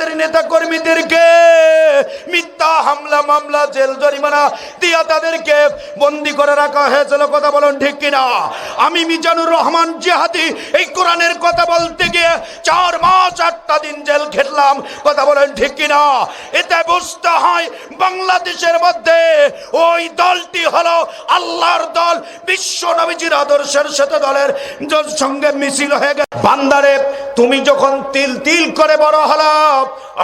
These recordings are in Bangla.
তাদের নেতা কর্মীদেরকে মিথ্যা হামলা, মামলা, জেল, জরিমানা দিয়া তাদেরকে বন্দি করে রাখা হয়েছিল। কথা বলুন ঠিক কিনা? আমি মিজানুর রহমান জিহাদি, এই কোরআনের কথা বলতে গিয়ে চার মাস আটটা দিন জেল খেটলাম। কথা বলেন ঠিক কিনা? এতে বুঝতে হয় বাংলাদেশের মধ্যে ওই দলটি হলো আল্লাহর দল, বিশ্ব নবীজির আদর্শের সাথে দলের সঙ্গে মিছিল হয়ে গেছে। বান্দারে, তুমি যখন তিল তিল করে বড় হলো,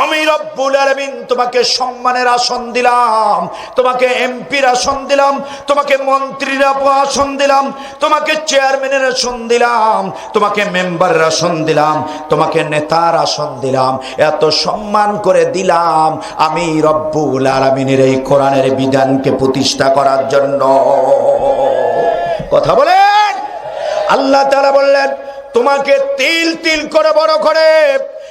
আমি রব্বুল আলামিন তোমাকে সম্মানের আসন দিলাম। তোমাকে এমপির আসন দিলাম, তোমাকে মন্ত্রীর আসন দিলাম, তোমাকে চেয়ারম্যানের আসন দিলাম, তোমাকে মেম্বারের আসন দিলাম, তোমাকে নেতার আসন দিলাম। এত সম্মান করে দিলাম আমি রব্বুল আলমিনের এই কোরআনের বিধানকে প্রতিষ্ঠা করার জন্য। কথা বলেন? আল্লাহ তাআলা বললেন, তোমাকে তিল তিল করে বড় করে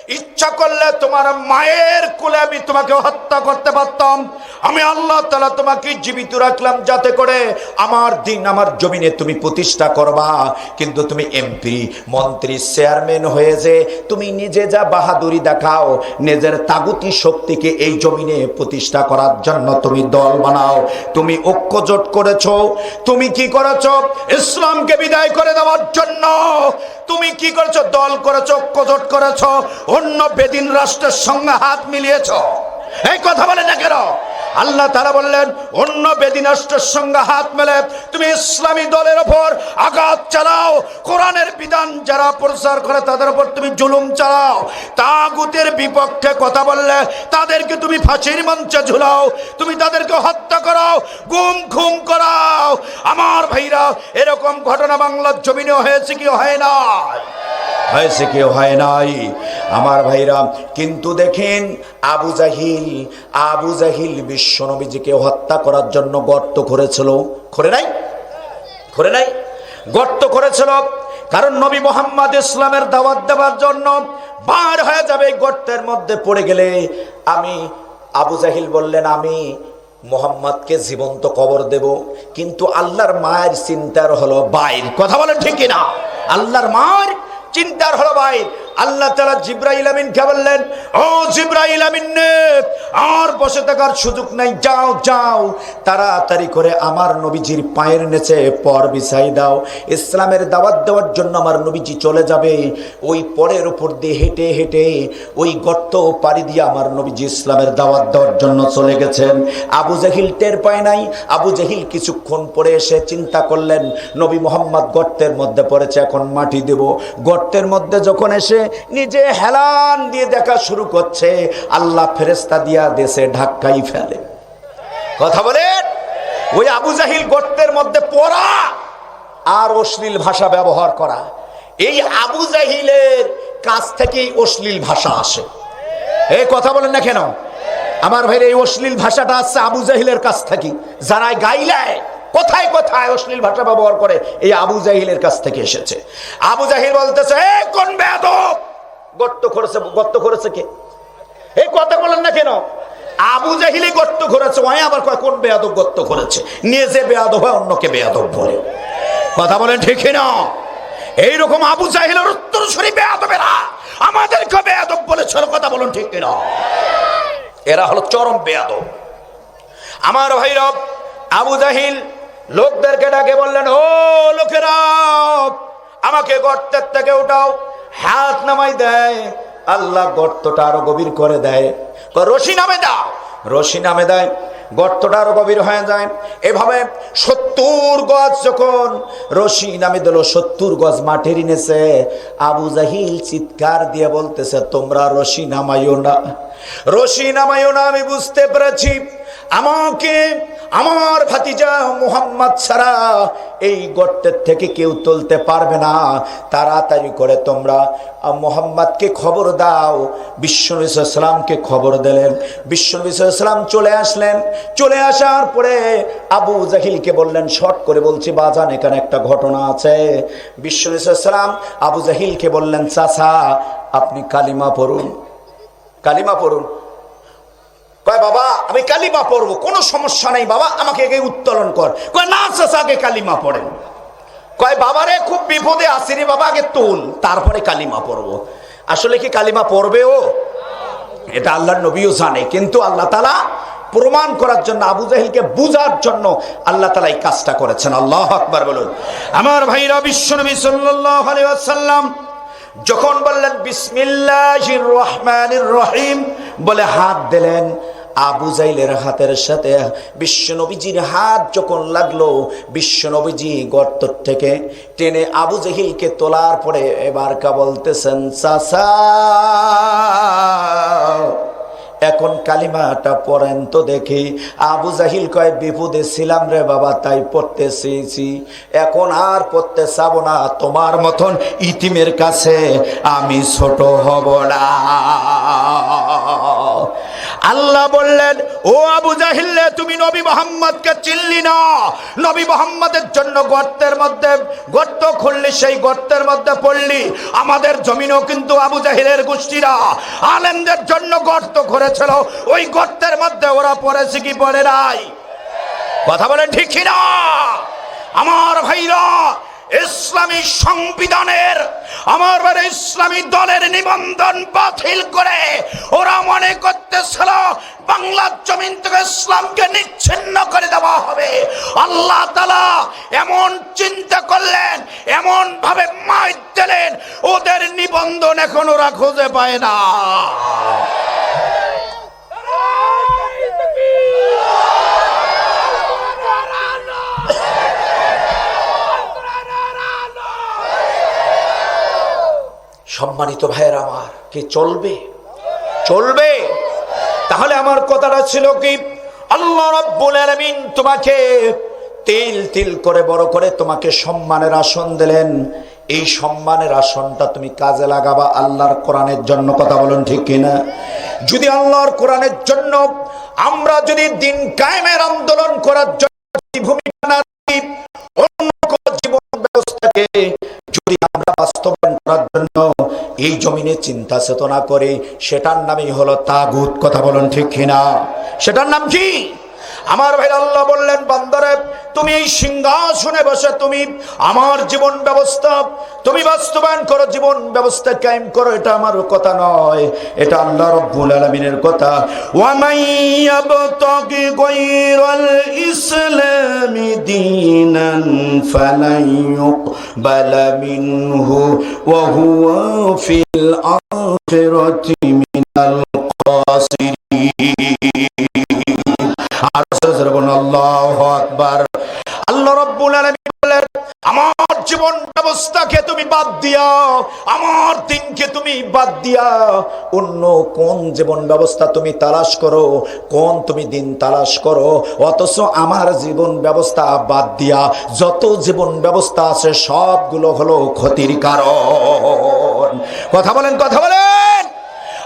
ইচ্ছা করলে তোমার মায়ের কুলে আমি তোমাকে হত্যা করতে পারতাম। আমি আল্লাহ তালা তোমাকে জীবিত রাখলাম যাতে করে আমার দিন আমার জমিনে তুমি প্রতিষ্ঠা করবা। কিন্তু তুমি এমপি মন্ত্রী, চেয়ারম্যান হয়ে যে তুমি নিজে যা বাহাদুরি দেখাও, নিজের তাগুতি শক্তিকে এই জমিনে প্রতিষ্ঠা করার জন্য তুমি দল বানাও। তুমি ঐক্যজোট করেছ। তুমি কি করেছ? ইসলামকে বিদায় করে দেওয়ার জন্য তুমি কি করেছ? দল করেছ কজট করেছ অন্য বেদিন রাষ্ট্রের সঙ্গে হাত মিলিয়েছো। এই কথা বলে না কেন? আল্লাহ তারা বললেন, অন্য বেদিনাষ্ট্রের সঙ্গে হাত মেলে তুমি ইসলামী দলের ওপর আঘাত চালাও। কোরআনের বিধান যারা প্রচার করে তাদের ওপর তুমি জুলুম চালাও। তাগুতের বিপক্ষে কথা বললে তাদেরকে তুমি ফাঁসির মঞ্চে ঝুলাও। তুমি তাদেরকে হত্যা করাও, গুম খুম করাও। আমার ভাইরা, এরকম ঘটনা বাংলার জমিনে হয়েছে কি হয় না হয়েছে কি হয় নাই? আমার ভাইরা, কিন্তু দেখেন আবু জাহিল আবু জাহিল বিশ্ব নবীজিকে হত্যা করার জন্য গর্ত করেছিল। করে নাই? করে নাই? গর্ত করেছিল। কারণ নবী মোহাম্মদ ইসলামের দাওয়াত দেওয়ার জন্য বার হয়ে যাবে গর্তের মধ্যে পড়ে গেলে। আমি, আবু জাহিল বললেন, আমি মোহাম্মদকে জীবন্ত কবর দেব, কিন্তু আল্লাহর মায়ের চিন্তার হলো বাইর। কথা বলেন ঠিক কিনা? আল্লাহর মায়ের চিন্তার হলো ভাই আল্লাহ তালা জিব্রাইল আমিনকে বললেন, ও জিব্রাইল আমিন আর বসে থাকার সুযোগ নাই, যাও যাও, তাড়াতাড়ি করে আমার নবীজির পায়ের নেচে পর বিছাই দাও, ইসলামের দাওয়াত দেওয়ার জন্য আমার নবীজি চলে যাবে, ওই পরের উপর দিয়ে হেঁটে হেঁটে, ওই গর্ত পাড়ি দিয়ে আমার নবীজি ইসলামের দাওয়াত দেওয়ার জন্য চলে গেছেন। আবু জাহিল টের পায় নাই, আবু জাহিল কিছুক্ষণ পরে এসে চিন্তা করলেন, নবী মোহাম্মদ গর্তের মধ্যে পড়েছে, এখন মাটি দেব। গর্তের মধ্যে যখন এসে নিজে হেলান দিয়ে দেখা শুরু করছে। আল্লাহ ফেরেস্তা দিয়া দেশে ধাক্কাই ফেলে। কথা বলেন? ওই আবু জাহিল গর্তের মধ্যে পড়া আর অশ্লীল ভাষা ব্যবহার করা। এই আবু জাহিলের কাছ থেকেই অশ্লীল ভাষা আসে। এই কথা বলেন না কেন? আমার ভাইয়ের এই অশ্লীল ভাষাটা আসছে আবু জাহিলের কাছ থেকে। যারা গাইলায় কোথায় কোথায় অশ্লীল ভাষা ব্যবহার করে? এই আবু জাহিলের কাছ থেকে এসেছে। আবু জাহিল বলতেছে কোন বেয়াদব! গর্ত করেছে গর্ত করেছে কে? এই কথা বলেন না কেন? আবু জাহিলি গর্ত করেছে ওই আবার কয়, কোন বেয়াদব গর্ত করেছে নিজে বেয়াদব হয়, অন্যকে বেয়াদব বলে। কথা বলেন ঠিক না এইরকম আবু জাহিলের উত্তর সরি বেয়াদবেরা আমাদেরকে বেয়াদব বলেছিল কথা বলুন ঠিক কিনা? এরা হলো চরম বেয়াদব। আমার ভাইরব, আবু জাহিল লোকদেরকে ডাকে বললেন, ও লোকেরা, আমাকে গর্তের থেকে উঠাও, হাত নামাই দেয়, আল্লাহ গর্তটা আরও গভীর করে দেয়। রশি নামে দাও। রশি নামে দেয়, গর্তটা আরও গভীর হয়ে যায়। এভাবে সত্তর গজ যখন রশি নামে দিল, সত্তর গজ মাটির নেছে আবু জাহিল চিৎকার দিয়ে বলতেছে, তোমরা রশি নামাইও না। রশি নামাইও না, আমি বুঝতে পেরেছি। আমাকে, আমার ভাতিজা মুহাম্মদ ছাড়া এই গর্তের থেকে কেউ তুলতে পারবে না। তাড়াতাড়ি করে তোমরা মুহাম্মদকে খবর দাও। বিশ্বনবীলামকে খবর দিলেন। বিশ্বনবীলাম চলে আসলেন। চলে আসার পরে আবু জাহিলকে বললেন, শর্ট করে বলছি, বাজান, এখানে একটা ঘটনা আছে। বিশ্বনবীলাম আবু জাহিলকে বললেন, চাচা, আপনি কালিমা পড়ুন। কালিমা পড়ুন। কয়, বাবা, আমি কালিমা পড়ব, কোনো সমস্যা নেই, বাবা, আমাকে আগে উত্তোলন কর। কয়, না চাচা আগে কালিমা পড়েন। কয় বাবারে খুব বিপদে আসিনি বাবা, আগে তুল, তারপরে কালিমা পড়ব। আসলে কি কালিমা পড়বে ও এটা আল্লাহর নবীও জানে, কিন্তু আল্লাহ তালা প্রমাণ করার জন্য, আবু জাহিলকে বুঝার জন্য আল্লাহ তালা এই কাজটা করেছেন। আল্লাহ আকবার বলুন। আমার ভাইরা, বিশ্বনবী ওয়াসাল্লাম যখন বললেন, বিসমিল্লাহির রহমানির রহিম বলে হাত দিলেন। আবু জাইলের হাতের সাথে বিশ্বনবীজির হাত যখন লাগল বিশ্বনবীজি গর্ত থেকে টেনে আবু জাহিলকে তোলার পরে এবার কা বলতেছেন এখন কালিমাটা পড়েন তো দেখি। আবু জাহিল কয়, বিপদে ছিলাম রে বাবা, তাই পড়তে চেয়েছি এখন আর পড়তে চাব না, তোমার মতন ইতিমের কাছে আমি ছোট হব না। আল্লাহ বললেন, ও আবু জাহিল্লে তুমি নবী মোহাম্মদকে চিনলি না? নবী মোহাম্মদের জন্য গর্তের মধ্যে, গর্ত খুললি, সেই গর্তের মধ্যে পড়লি। আমাদের জমিনও কিন্তু আবু জাহিলের গোষ্ঠীরা আলেমদের জন্য গর্ত করেছিল। ওই গর্তের মধ্যে ওরা পড়েছে কি, পড়ে নাই? কথা বলেন ঠিক না আমার ভাইরা ইসলামী সংবিধানের, আমার ইসলামী দলের নিবন্ধন বাতিল করে ওরা মনে করতেছিল বাংলার জমিন থেকে ইসলামকে নিচ্ছিন্ন করে দেওয়া হবে। আল্লাহ তালা এমন চিন্তা করলেন এমন ভাবে মাই দিলেন, ওদের নিবন্ধন এখন ওরা খুঁজে পায় না। সম্মানিত ভাইয়ের আমার, কি চলবে? চলবে? তাহলে আমার কথাটা ছিল কি, আল্লাহ রাব্বুল আলামিন তোমাকে তিল তিল করে বড় করে তোমাকে সম্মানের আসন দিলেন। এই সম্মানের আসনটা তুমি কাজে লাগাবা আল্লাহর কোরআনের জন্য, কথা বলুন ঠিক কিনা? যদি আল্লাহর কোরআনের জন্য আমরা যদি দিন কায়েমের আন্দোলন করার জন্য ভূমিকা না অন্য জীবন ব্যবস্থাকে যদি আমরা বাস্তবায়ন করার জন্য এই জমিনে চিন্তা চেতনা করে সেটার নামই হলো তাগুত। কথা বলুন ঠিক কিনা? সেটার নাম কি? আমার ভাই আল্লাহ বললেন, বান্দরে তুমি এই সিংহাসনে বসে তুমি আমার জীবন ব্যবস্থা, তুমি বাস্তবায়ন করো, জীবন ব্যবস্থা কায়েম করো, এটা আমার কথা নয়, এটা আল্লাহ রব্বুল আলামিনের কথা। ইসলামি মিনাল খাসিরিন। আর আল্লাহু আকবার। ব্যবস্থাকে তুমি বাদ দিয়া আমার দিনকে তুমি বাদ দিয়া অন্য কোন জীবন ব্যবস্থা তুমি তালাশ করো কোন তুমি দিন তালাশ করো অথচ আমার জীবন ব্যবস্থা বাদ দিয়া যত জীবন ব্যবস্থা আছে সবগুলো হলো ক্ষতির কারণ কথা বলেন কথা বলেন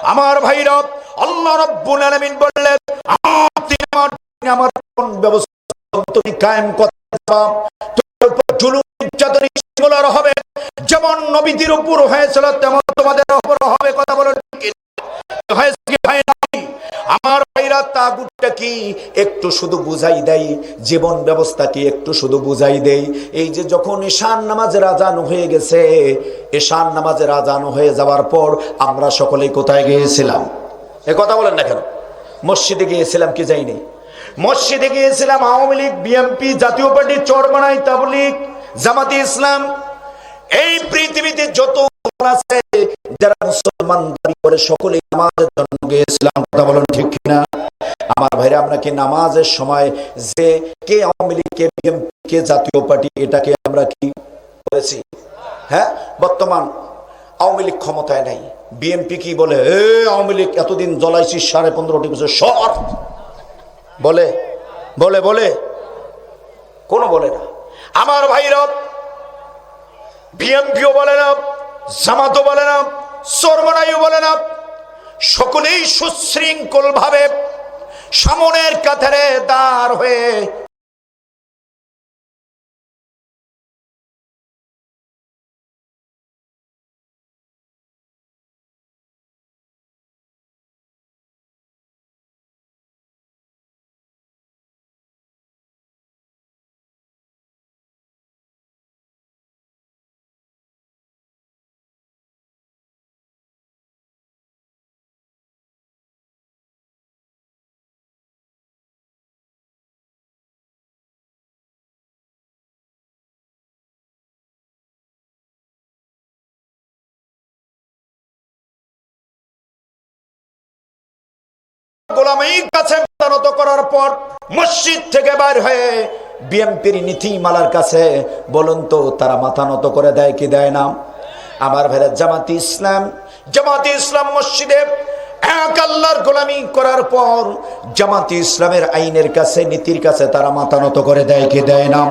আমার ভাইরা আল্লাহ রব্বুল আলামিন বললেন আমার আমার কোন ব্যবস্থা তুমি কায়েম করতে জুলুম নির্যাতন হবে যেমন নবীদের উপর হয়েছিল, তেমন তোমাদের উপর হবে, কথা বলো আমার ভাইরা তাগুতটা কি? একটু শুধু বুঝাই দেয় জীবন ব্যবস্থা কি একটু শুধু বুঝাই দেয় এই যে যখন ঈশান নামাজের আজান হয়ে গেছে, ঈশান নামাজের আজান হয়ে যাওয়ার পর আমরা সকলেই কোথায় গিয়েছিলাম? এ কথা বলেন না কেন? মসজিদে গিয়েছিলাম কি যাইনি? মসজিদে গিয়েছিলাম আওয়ামী লীগ, বিএনপি জাতীয় পার্টি চরমানাই তাবলিগ, জামাতি ইসলাম এই পৃথিবীতে যত আছে, যারা মুসলমান দাবি করে, সকলেই নামাজের জন্য গিয়েছিলাম কথা বলুন ঠিক কিনা? আমার ভাইরা আপনাকে নামাজের সময় যে কে আওয়ামী লীগ, কে বিএনপি, কে জাতীয় পার্টি, এটাকে আমরা কি করেছি হ্যাঁ? বর্তমান আওয়ামী লীগ ক্ষমতায় নাই। বিএনপি কি বলে, এ, আওয়ামী লীগ, এতদিন জ্বলাইছিস সাড়ে পনেরোটি বছর, সর! বলে? বলে বলে? কোনো বলে না। আমার ভাইরা বিএনপিও বলে না, জামাতও বলে না সর্বনায়ু বলে না। সকলেই সুশৃঙ্খল ভাবে সামনের কাতারে দাঁড় হয়ে গোলামীর কাছে মাতানত করার পর মসজিদ থেকে বাইর হয়ে বিএমপির নীতিমালার কাছে বলুন তো, তারা মাথা নত করে দেয় কি দেয় না? আমার ভাইরা, জামাতি ইসলাম জামাতি ইসলাম মসজিদে এক আল্লাহর গোলামি করার পর জামাতি ইসলামের আইনের কাছে, নীতির কাছে তারা মাথা নত করে দেয় কি দেয় না?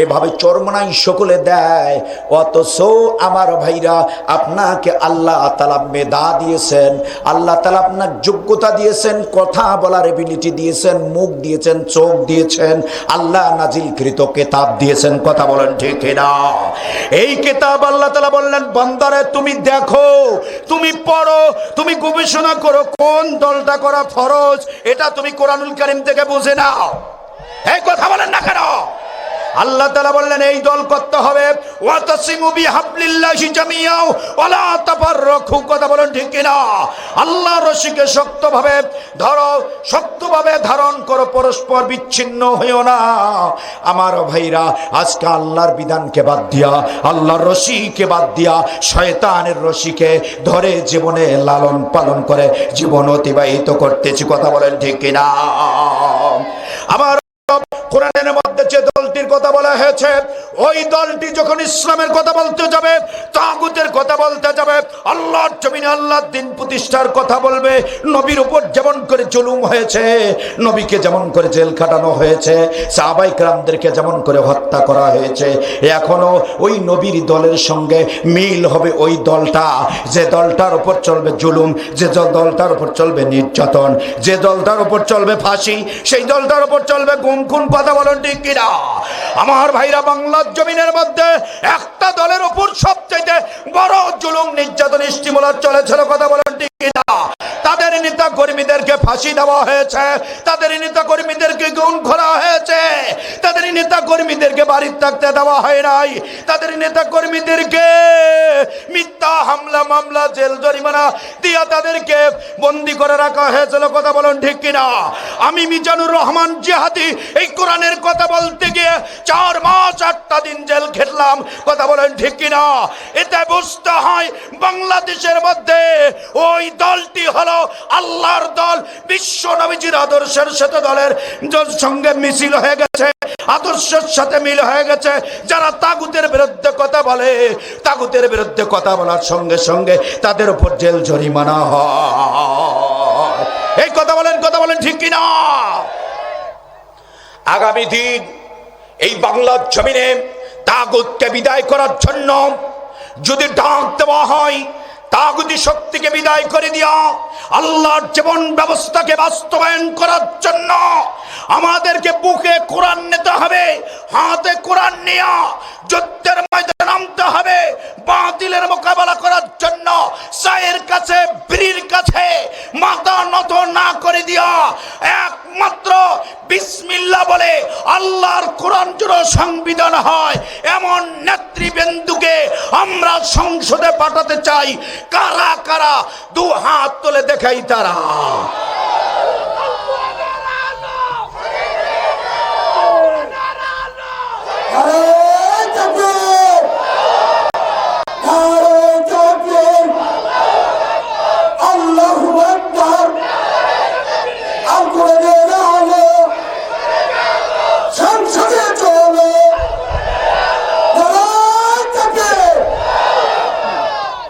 এভাবে চরমনাই সকলে দেয়। অথচ আমার ভাইরা আপনাকে আল্লাহ তালা মেধা দিয়েছেন, আল্লাহ তালা আপনার যোগ্যতা দিয়েছেন, কথা বলার এবিলিটি দিয়েছেন, মুখ দিয়েছেন, চোখ দিয়েছেন, আল্লাহ নাজিলকৃত কেতাব দিয়েছেন, কথা বলেন ঠিক না এই কেতাব আল্লাহ তালা বললেন, বন্দারে, তুমি দেখো, তুমি পড়ো, তুমি গবেষণা করো, কোন দলটা করা ফরজ, এটা তুমি কোরআনুল করিম থেকে বুঝে নাও। এই কথা বলেন না কেন? আল্লাহ তালা বললেন, এই দল করতে হবে। ধারণ বিচ্ছিন্ন আজকে আল্লাহর বিধানকে বাদ দিয়া, আল্লাহর রশিকে বাদ দিয়া, শয়তানের রশিকে ধরে জীবনে লালন পালন করে জীবন অতিবাহিত করতেছি। কথা বলেন ঠিক কিনা? আমার কোরআনের মধ্যে যে দলটির কথা বলা হয়েছে, ওই দলটি যখন ইসলামের কথা বলতে যাবে, তাগুতের কথা বলতে যাবে, আল্লাহর জমিনে আল্লাহর দিন প্রতিষ্ঠার কথা বলবে, নবীর উপর যেমন করে জুলুম হয়েছে, নবীকে যেমন করে জেল খাটানো হয়েছে, সাহাবাই ক্রামদেরকে যেমন করে হত্যা করা হয়েছে, এখনও ওই নবীর দলের সঙ্গে মিল হবে ওই দলটা। যে দলটার উপর চলবে জুলুম, যে দলটার উপর চলবে নির্যাতন, যে দলটার উপর চলবে ফাঁসি, সেই দলটার উপর চলবে গুম খুন, কথা বলেন ঠিক কিনা? আমার ভাইরা বাংলার জমিনের মধ্যে একটা দলের উপর সবচেয়ে বড় জুলুম, নির্যাতন স্টিমুলার চলেছিল কথা বলেন তাদের নেতা কর্মীদেরকে ফাঁসি দেওয়া হয়েছে, তাদের নেতা কর্মীদেরকে গুণ করা হয়েছে, তাদের নেতা কর্মীদেরকে বাড়ির থাকতে দেওয়া হয় নাই, তাদের নেতা কর্মীদেরকে মিথ্যা হামলা, মামলা, জেল, জরিমানা তাদেরকে বন্দি করে রাখা হয়েছিল, কথা বলুন ঠিক কিনা? আমি মিজানুর রহমান জিহাদি, এই কোরআনের কথা বলতে গিয়ে চার মাস আটটা দিন জেল খেটলাম, কথা বলেন ঠিক কিনা? এতে বুঝতে হয় বাংলাদেশের মধ্যে ওই দলটি হলো আল্লাহর দল। বিশ্ব নবীজির আদর্শের সাথে দলের সঙ্গে মিছিল হয়ে গেছে, আদর্শের সাথে মিল হয়ে গেছে। যারা তাগুতের বিরুদ্ধে কথা বলে, তাগুতের বিরুদ্ধে কথা বলার সঙ্গে সঙ্গে তাদের উপর জেল জরিমানা হয়। এই কথা বলেন কথা বলেন ঠিক কিনা? আগামী দিন এই বাংলার জমিনে তাগুতকে বিদায় করার জন্য যদি ডাক দেওয়া হয় তাগুতি শক্তিকে বিদায় করে দিয়া আল্লাহর জীবন ব্যবস্থাকে বাস্তবায়ন করার জন্য আমাদেরকে বুকে কোরআন নিতে হবে, হাতে কোরআন নিয়া যুদ্ধের ময়দানে নামতে হবে, বাতিলের মোকাবেলা করার জন্য সায়ের কাছে বীর কাছে মাথা নত না করে দিয়া একমাত্র বিসমিল্লা বলে আল্লাহর কোরআন জুড়ো সংবিধান হয়, এমন নেতৃবৃন্দুকে আমরা সংসদে পাঠাতে চাই কারা কারা দু হাত তুলে দেখাই তারা।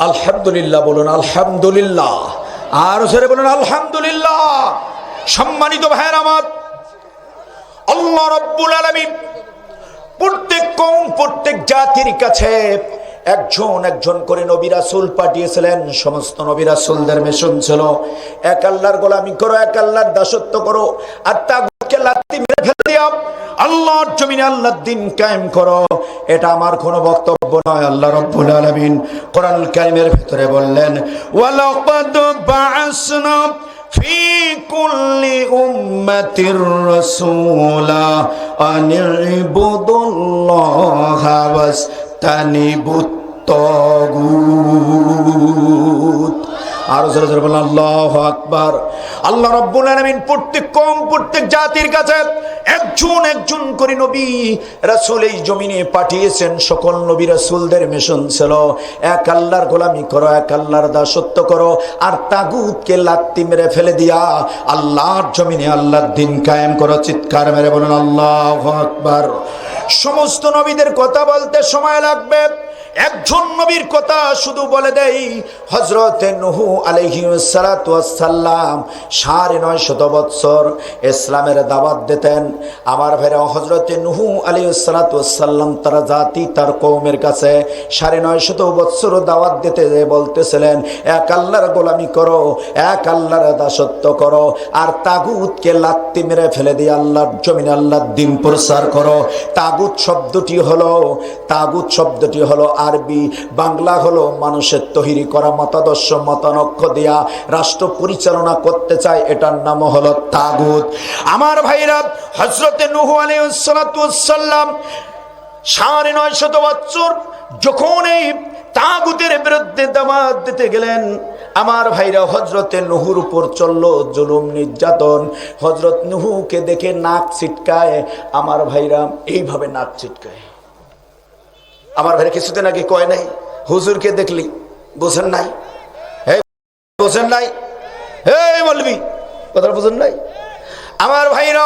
আলহামদুলিল্লাহ বলুন, আলহামদুলিল্লাহ। আর সেরে বলুন, আলহামদুলিল্লাহ। সম্মানিত ভাইয়ের আমার, আল্লাহ রব্বুল আলামিন প্রত্যেক কম প্রত্যেক জাতির কাছে একজন একজন করে নবিরাসুল পাঠিয়েছিলেন। সমস্ত নবী রাসূলদের মিশন ছিল, এক আল্লাহর গোলামি করো, এক আল্লাহর দাসত্ব করো, আর তাগুতকে লাত্তি মেরে ফেলে দিও আল্লাহর জমিনে আল্লাহর দিন কায়েম করো এটা আমার কোনো বক্তব্য নয় আল্লাহ রব্বুল আলামিন কোরআন কারিমের ভিতরে বললেন ওয়ালাকাদ বাআসনা في كل أمة رسولا أن اعبدوا الله واجتنبوا الطاغوت আরও জোরে জোরে বলেন, আল্লাহ আকবার। আল্লাহ রব্বুল আলামিন প্রত্যেক কম, প্রত্যেক জাতির কাছে একজন একজন করে নবী রাসূল এই জমিনে পাঠিয়েছেন। সকল নবী রাসূলদের মিশন ছিল, এক আল্লাহর গোলামি করো, এক আল্লাহর দাসত্ব করো, আর তাগুতকে লাত্তি মেরে ফেলে দিয়া আল্লাহর জমিনে আল্লাহর দিন কায়েম করো। চিৎকার মেরে বলেন, আল্লাহ আকবার। সমস্ত নবীদের কথা বলতে সময় লাগবে। একজন নবীর কথা শুধু বলে দেই হজরতে নুহু আলহিসাল্লাম সাড়ে নয় শত বৎসর ইসলামের দাওয়াত দিতেন। আমার ভাইরা হজরতে নুহু আলহিসাল্লাম তারা জাতি, তার কৌমের কাছে সাড়ে নয় শত বৎসর দাওয়াত দিতে বলতেছিলেন, এক আল্লাহর গোলামি করো, এক আল্লাহর দাসত্ব করো, আর তাগুতকে লাত্তি মেরে ফেলে দিয়ে আল্লাহর জমিনে আল্লাহর দিন প্রসার করো। তাগুত শব্দটি হলো, তাগুত শব্দটি হলো আরবি, বাংলা হলো মানুষের তৈরি করা মতাদর্শ, মতানক্ষ দিয়া রাষ্ট্র পরিচালনা করতে চায়, এটার নাম হলো তাগুত। আমার ভাইরা হজরতে নুহু আলাইসাল্লাম সাড়ে নয় শত বছর যখন এই তাগুতের বিরুদ্ধে দামাত দিতে গেলেন, আমার ভাইরা হজরতে নুহুর উপর চলল জুলুম নির্যাতন। হজরত নুহুকে দেখে নাক ছিটকায়। আমার ভাইরা, এইভাবে নাক ছিটকায়। আমার ভাইরা কিছুদিন আগে কয় নাই? হুজুরকে দেখলি, বোঝেন নাই? হে, বোঝেন নাই? হে বলবি কথা বোঝেন নাই? আমার ভাইরা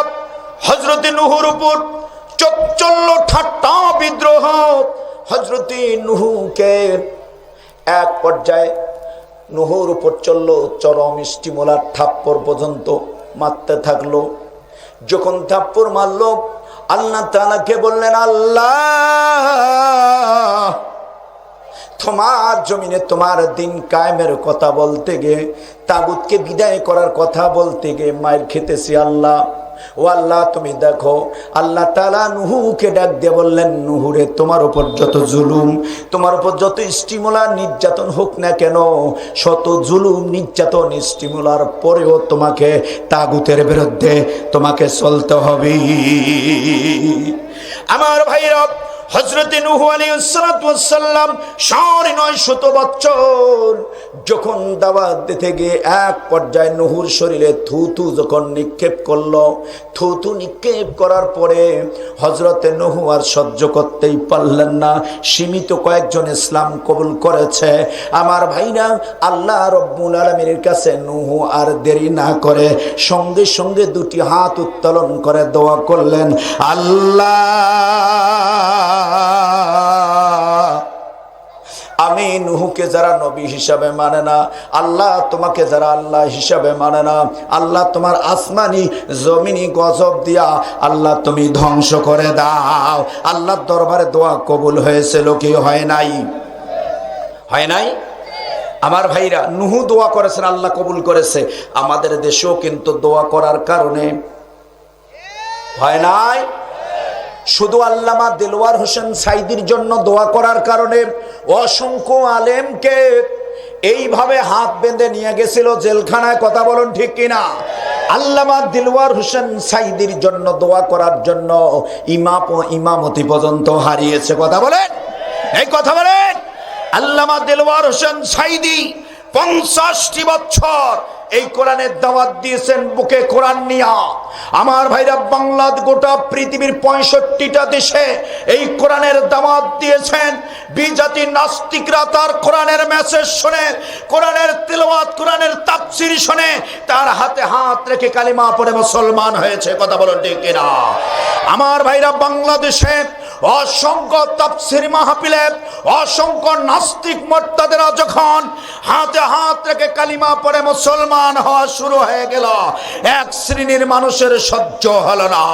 হজরতে নুহুর উপর চচ্চল্য ঠাট্টা বিদ্রোহ হজরতে নুহুকে এক পর্যায়ে নুহুর উপর চলল চরম স্টিমোলার থাপ্পর পর্যন্ত মারতে থাকল। যখন থাপ্পর মারল আল্লাহ তালাকে বললেন, আল্লাহ, তোমার জমিনে তোমার দিন কায়েমের কথা বলতে গিয়ে, তাগুতকে বিদায় করার কথা বলতে গিয়ে মায়ের খেতেছি, আল্লাহ। ও আল্লাহ, তুমি দেখো। আল্লাহ তালা নুহুকে ডাক দিয়ে বললেন, নুহুরে, তোমার উপর যত জুলুম, তোমার উপর যত স্টিমুলার নির্যাতন হোক না কেন, শত জুলুম, নির্যাতন, স্টিমুলার পরেও তোমাকে তাগুতের বিরুদ্ধে তোমাকে চলতে হবে। আমার ভাইরা হজরতে নুহু আলাইসাল্লাম সাড়ে নয় শত বছর যখন দাওয়াত দিতে গিয়ে এক পর্যায়ে নুহুর শরীরে থুতু যখন নিক্ষেপ করল, থুতু নিক্ষেপ করার পরে হজরতে নুহু আর সহ্য করতেই পারলেন না। সীমিত কয়েকজন ইসলাম কবুল করেছে। আমার ভাইরা, আল্লাহ রব্বুল আলমীর কাছে নুহু আর দেরি না করে সঙ্গে সঙ্গে দুটি হাত উত্তোলন করে দোয়া করলেন। আল্লাহ আমি নুহুকে যারা নবী হিসাবে মানে না, আল্লাহ তোমাকে যারা আল্লাহ হিসাবে মানে না, আল্লাহ তোমার আসমানি, জমিনি গজব দিয়া আল্লাহ তুমি ধ্বংস করে দাও। আল্লাহর দরবারে দোয়া কবুল হয়েছিল কি হয় নাই? হয় নাই? আমার ভাইরা, নুহু দোয়া করেছেন, আল্লাহ কবুল করেছে। আমাদের দেশেও কিন্তু দোয়া করার কারণে হয় নাই? শুধু আল্লামা দেলোয়ার হোসেন সাইদির জন্য দোয়া করার কারণে অসংখ্য আলেমকে এইভাবে হাত বেঁধে নিয়ে গেছিল জেলখানায়, কথা বলুন ঠিক কিনা? আল্লামা দিলওয়ার হোসেন সাইদির জন্য দোয়া করার জন্য ইমাপ ইমামতি পর্যন্ত হারিয়েছে, কথা বলেন? এই কথা বলেন? আল্লামা দিলওয়ার হোসেন সাইদি পঞ্চাশটি বছর এই কোরআনের দাওয়াত দিয়েছেন বুকে কোরআন নিয়া। আমার ভাইরা বাংলা গোটা পৃথিবীর পঁয়ষট্টিটা দেশে এই কোরআনের দাওয়াত দিয়েছেন। বিজাতি নাস্তিকরা তার কোরআনের মেসেজ শুনে, কোরআনের তিলওয়াত, কোরআনের তাফসির শুনে, তার হাতে হাত রেখে কালিমা পড়ে মুসলমান হয়েছে, কথা বলো ঠিক কিনা? আমার ভাইরা, বাংলাদেশে অসংখ্য তাফসির মাহফিলে, অসংখ্য নাস্তিক মোর্তাদেরা যখন হাতে হাত রেখে কালিমা পরে মুসলমান হওয়া শুরু হয়ে গেল, এক শ্রেণির মানুষের সহ্য হল না।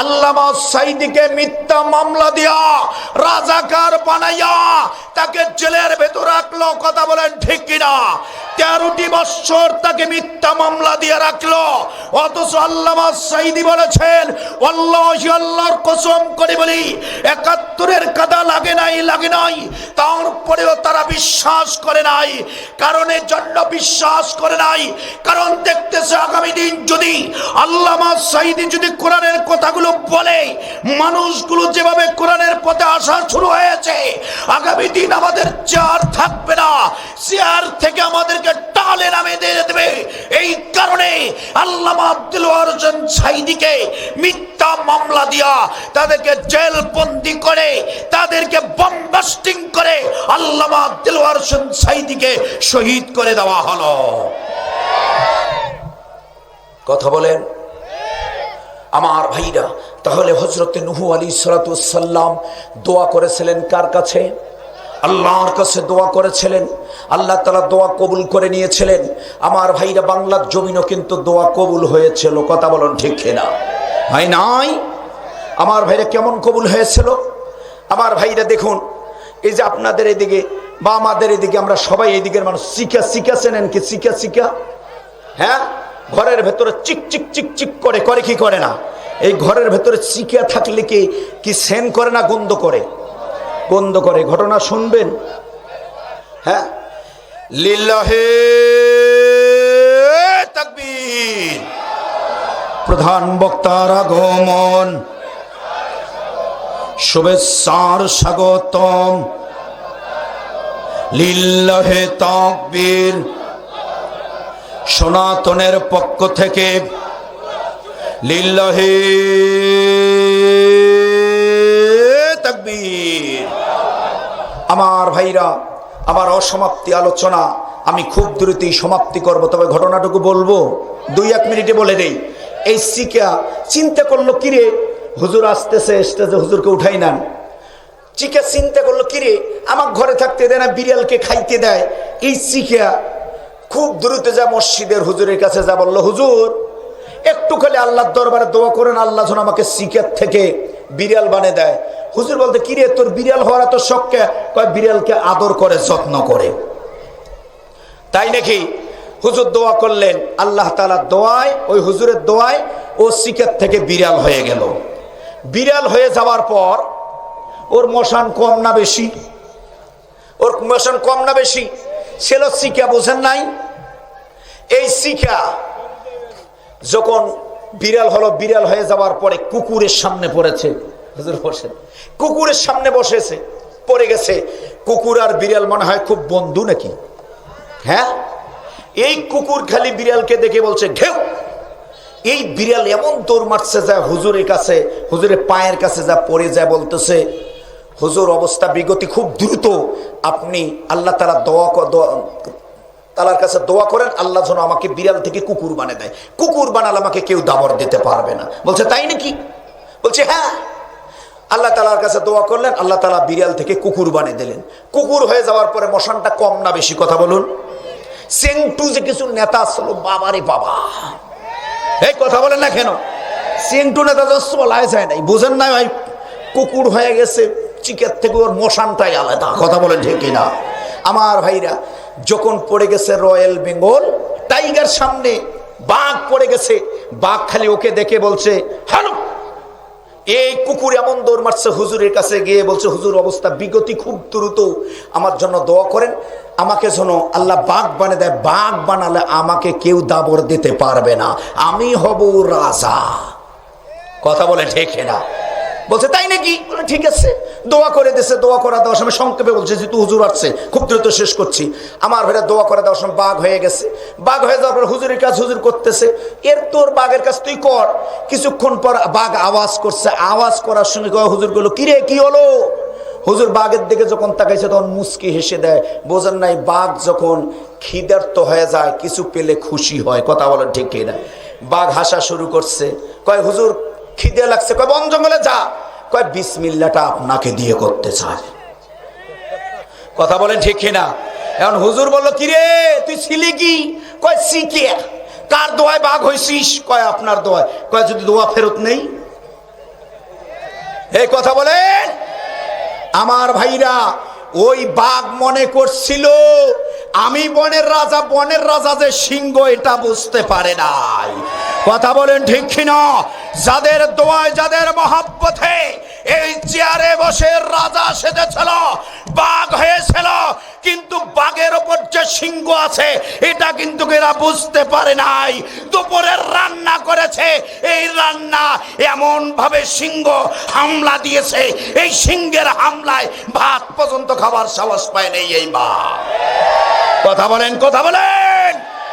আল্লামা সাইদিকে মিথ্যা মামলা দিয়া রাজাকার বানাইয়া তাকে জেলের ভেতর রাখল, কথা বলেন ঠিক কিনা? তেরোটি বৎসর তাকে মিথ্যা মামলা দিয়ে রাখল, অথচ আল্লামা সাইদি বলেছেন আল্লাহি আল্লাহর কসম করে বলি একাত্তরের কাদা লাগে নাই লাগে নাই তারপরেও তারা বিশ্বাস করে নাই কারণের জন্য বিশ্বাস করে নাই কারণ দেখতেছে আগামী দিন যদি আল্লামা সাইদি যদি কোরআনের কথাগুলো বলে মানুষগুলো যেভাবে কোরআনের পথে আসা শুরু হয়েছে আগামী দিন আমাদের চেয়ার থাকবে না চেয়ার থেকে আমাদেরকে টালে নামে দিয়ে দেবে এই কারণে আল্লামা আব্দুল হোসেন সাইদিকে মিথ্যা মামলা দিয়া তাদেরকে জেল বন্দি করে, তাদেরকে বম্বাস্টিং করে আল্লামা আব্দুল হোসেন সাইদিকে শহীদ করে দেওয়া হলো। কথা বলেন? আমার ভাইরা, তাহলে হজরতে নুহু আলী সালাতাম দোয়া করেছিলেন কার কাছে? আল্লাহর কাছে দোয়া করেছিলেন। আল্লাহ তালা দোয়া কবুল করে নিয়েছিলেন। আমার ভাইরা, বাংলার জমিনও কিন্তু দোয়া কবুল হয়েছিল, কথা বলুন ঠিক না ভাই নাই? আমার ভাইরা কেমন কবুল হয়েছিল? আমার ভাইরা দেখুন, এই যে আপনাদের এদিকে বা আমাদের এদিকে আমরা সবাই এদিকের মানুষ। শিখা শিখা চেনেন কি? শিখা শিখা? হ্যাঁ? ঘরের ভেতরে চিক চিক চিক চিক করে করে কি করে না? এই ঘরের ভেতরে চিকিয়া থাকলে কি কি সেন করে না গন্ধ করে? গন্ধ করে। ঘটনা শুনবেন? হ্যাঁ? লিল্লাহে তাকবীর। প্রধান বক্তার আগমন। শুভেচ্ছার স্বাগতম। লিল্লাহে তাকবীর। সনাতনের পক্ষ থেকে লিল্লাহে তাকবীর। আমার ভাইরা, আমার অসমাপ্তি আলোচনা আমি খুব দ্রুতই সমাপ্তি করব, তবে ঘটনাটুকু বলব। দুই এক মিনিটে বলে দেই। এই শিকা চিন্তা করল কিরে? হুজুর আসতেছে, স্টেজে হুজুরকে উঠাই নেন। চিকা চিন্তা করল, কিরে, আমার ঘরে থাকতে দেয় না, বিড়ালকে খাইতে দেয়, এই চিকা। খুব দ্রুত যা মসজিদের হুজুরের কাছে যা বলল, হুজুর, একটু খালি আল্লাহর দরবারে দোয়া করেন, আল্লাহ যেন আমাকে শিকের থেকে বিড়াল বানিয়ে দেয়। হুজুর বলতে, কিরে, তোর বিড়াল হওয়ার এত শখকে কয়, বিড়ালকে আদর করে, যত্ন করে। তাই নাকি? হুজুর দোয়া করলেন, আল্লাহ তালার দোয়ায়, ওই হুজুরের দোয়ায়, ও শিকের থেকে বিড়াল হয়ে গেল। বিড়াল হয়ে যাওয়ার পর ওর মশান কম না বেশি। ওর মশান কম না বেশি। ছিল শিকা বোঝেন নাই? এই শিকা যখন বিড়াল হলো, বিড়াল হয়ে যাওয়ার পরে কুকুরের সামনে পড়েছে। হুজুর বসেন। কুকুরের সামনে বসেছে, পড়ে গেছে। কুকুর আর বিড়াল মনে হয় খুব বন্ধু নাকি? হ্যাঁ? এই কুকুর খালি বিড়ালকে দেখে বলছে, ঘেউ! এই বিড়াল এমন দৌড় মারছে যা হুজুরের কাছে, হুজুরের পায়ের কাছে যা পড়ে যায় বলতেছে, হুজুর, অবস্থা বিগতি খুব দ্রুত। আপনি আল্লাহ তালা দোয়া তালার কাছে দোয়া করেন, আল্লাহ যেন আমাকে বিড়াল থেকে কুকুর বানিয়ে দেয়। কুকুর বানালে আমাকে কেউ দাবর দিতে পারবে না। বলছে, তাই নাকি? বলছে হ্যাঁ। আল্লাহ তালার কাছে দোয়া করলেন, আল্লাহ তালা বিড়াল থেকে কুকুর বানিয়ে দিলেন। কুকুর হয়ে যাওয়ার পরে মশানটা কম না বেশি কথা বলুন? সেন্টু যে কিছু নেতা আসলো, বাবারে বাবা। এই কথা বলেন না কেন? সিংটু নেতা তো চলাই যায় নাই, বুঝেন না ভাই? কুকুর হয়ে গেছে, চিকের থেকে ওর মশানটাই আলাদা। কথা বলেন ঠিক না আমার ভাইরা, যখন পড়ে গেছে রয়্যাল বেঙ্গল, টাইগার সামনে বাঘ পড়ে গেছে, বাঘ খালি ওকে দেখে বলছে হ্যালো এই কুকুর এমন দৌড় মারছে, হুজুরের কাছে গিয়ে বলছে, হুজুর, অবস্থা বিগতি খুব দ্রুত। আমার জন্য দোয়া করেন। আমাকে শোনো আল্লাহ বাঘ বানিয়ে দেয়। বাঘ বানালে আমাকে কেউ দাবর দিতে পারবে না। আমি হব রাজা। কথা বলে ঠেকে না। বলছে, তাই নাকি? ঠিক আছে। দোয়া করে দিছে, দোয়া করা দেওয়ার সময় সংক্ষেপে বলছে যে তুই হুজুর আসছে, খুব দ্রুত শেষ করছি। আমার ভাইরা দোয়া করে দেওয়ার সময় বাঘ হয়ে গেছে। বাঘ হয়ে যাওয়ার পর হুজুরের কাজ হুজুর করতেছে। এর তোর বাঘের কাজ তুই কর। কিছুক্ষণ পর বাঘ আওয়াজ করছে। আওয়াজ করার সঙ্গে হুজুরগুলো কিরে, কি হলো? হুজুর বাঘের দিকে যখন তাকাইছে, তখন মুচকি হেসে দেয়। বোঝেন নাই, বাঘ যখন খিদার্ত হয়ে যায়, কিছু পেলে খুশি হয়। কথা বলেন ঠিক কিনা। বাঘ হাসা শুরু করছে। কয়, হুজুর, খিদে লাগছে। কয়, বন জঙ্গলে যা। কয় বিসমিল্লাটা আপনাকে দিয়ে করতে চায় কথা বলেন ঠিক কিনা? এখন হুজুর বলল, কিরে, তুই ছিলি কি? কয় শিখে কার দোয়ায় বাঘ হয়েছিস কয়, আপনার দোয়ায়। কয়, যদি দোয়া ফেরত নেই? এই কথা বলেন। আমার ভাইরা, ওই বাঘ মনে করছিল আমি বনের রাজা বনের রাজা যে সিংহ, এটা বুঝতে পারে নাই। কথা বলেন ঠিক কিনা? যাদের দোয়ায়, যাদের মহাব্বতে এই চেয়ারে বসে রাজা সেজেছিল, বাঘ হয়েছিল, কিন্তু বাঘের ওপর যে সিংহ আছে, এটা কিন্তু এরা বুঝতে পারে নাই। দুপুরের রান্না করেছে, এই রান্না এমন ভাবে সিংহ হামলা দিয়েছে, এই সিংহের হামলায় ভাত পর্যন্ত খাবার সাহস পায় নেই এই মা কথা বলেন কথা বলেন!